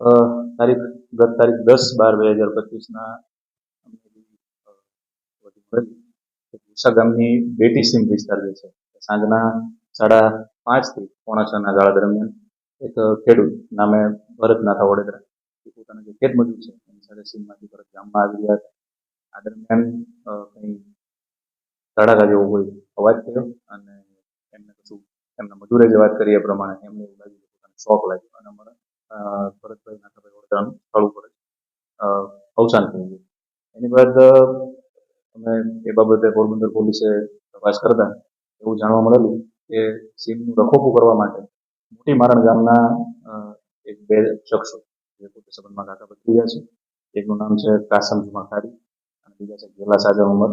તારીખ ગત તારીખ દસ બાર બે હજાર પચીસના ગામની બેટી સીમ વિસ્તાર જે છે સાંજના સાડા પાંચથી પોણા છના ગાળા દરમિયાન એક ખેડૂત નામે ભરત નાથા વડોદરા એ પોતાના જે ખેત મજૂર છે, એની સાથે સીમમાંથી પરત ગામમાં આવી ગયા હતા. આ દરમિયાન કંઈ ધડાકા જેવો કોઈ અવાજ થયો અને એમને કશું એમના મજૂરે જે વાત કરી એ પ્રમાણે એમને એવું લાગ્યું પોતાને શોક લાગ્યો. અને અમારા ભરતભાઈ નાથાભાઈ વડોદરાનું સ્થળ ઉપર અવસાન થઈ ગયું એની બાદ અમે એ બાબતે પોરબંદર પોલીસે તપાસ કરતા એવું જાણવા મળેલું કે સીમનું રખોપું કરવા માટે મોટી મારણ ગામના એક બે શખ્સો જે પોતે સંબંધમાં કાકા ભત્રીજા છે. એકનું નામ છે કાસમ જુમા અને બીજા છે ગેલા સાજા ઉમર.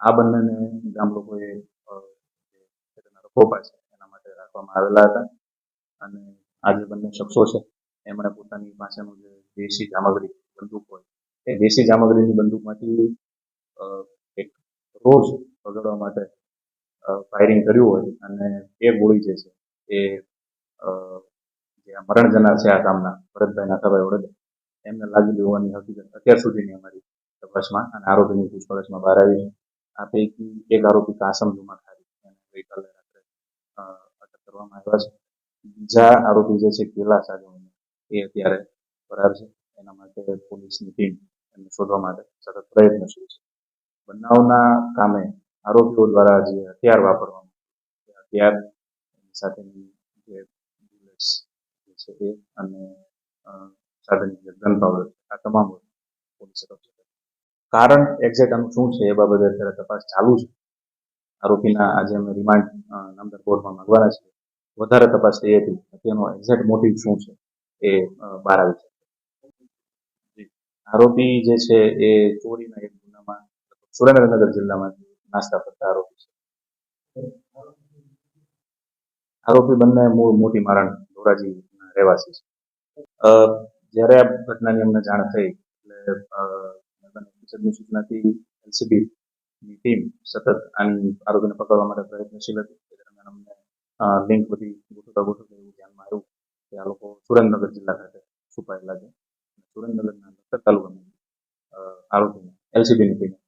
આ બંનેને ગામ લોકોએ રખોપા છે, એના માટે રાખવામાં આવેલા હતા. અને આ જે બંને શખ્સો છે એમણે પોતાની પાસેનું જે દેશી સામગ્રી બંદૂક હોય, એ દેશી સામગ્રીની બંદૂકમાંથી એક રોજ વગાડવા માટે ફાયરિંગ કર્યું હોય અને એ ગોળી જે છે, એ જે મરણ જનાર છે આ કામના ભરતભાઈ નાથાભાઈ વડોદરા, એમને લાગેલી હોવાની હકીકત અત્યાર સુધીની અમારી તપાસમાં અને આરોપીની પૂછપરછમાં બહાર આવી છે. આ પૈકી એક આરોપી કાસમ જુમા ખારી એને ગઈકાલે રાત્રે અટક કરવામાં આવ્યા છે. બીજા આરોપી જે છે, કેલા સાજવાની એ અત્યારે ફરાર છે. એના માટે પોલીસની ટીમ એમને શોધવા માટે સતત પ્રયત્નશીલ છે. બનાવના કામે આરોપીઓ દ્વારા જે હથિયાર વાપરવામાં એ હથિયાર સાથેની જે બુલેટ્સ છે એ અને સાધનની જે ગન પાવડર આ તમામ પોલીસે કબજે કરી. કારણ એક્ઝેક્ટ આનું શું છે એ બાબતે અત્યારે તપાસ ચાલુ છે. આરોપીના આજે અમે રિમાન્ડ નામદાર કોર્ટમાં માંગવાના છે વધારે તપાસ થઈ હતી તેનો એક્ઝેક્ટ મોટિવ શું છે? એ બહાર આવી છે આરોપી જે છે એ ચોરીના એક ગુનામાં, સુરેન્દ્રનગર જિલ્લામાં નાસ્તા કરતા આરોપી છે. આરોપી બંને મૂળ મોટી મારણ ધોરાજી રહેવાસી છે. જ્યારે આ ઘટનાની અમને જાણ થઈ, એટલે સૂચનાથી એલસીબી ની ટીમ સતત આની આરોપીને પકડવા માટે પ્રયત્નશીલ હતી. એ દરમિયાન અમને લિંક બધી ગોઠવતા ગોઠવતા કે આ લોકો સુરેન્દ્રનગર જિલ્લા ખાતે છુપાયેલા છે સુરેન્દ્રનગરના લખતર તાલુકામાં આરોપીને એલસીબીની ટીમે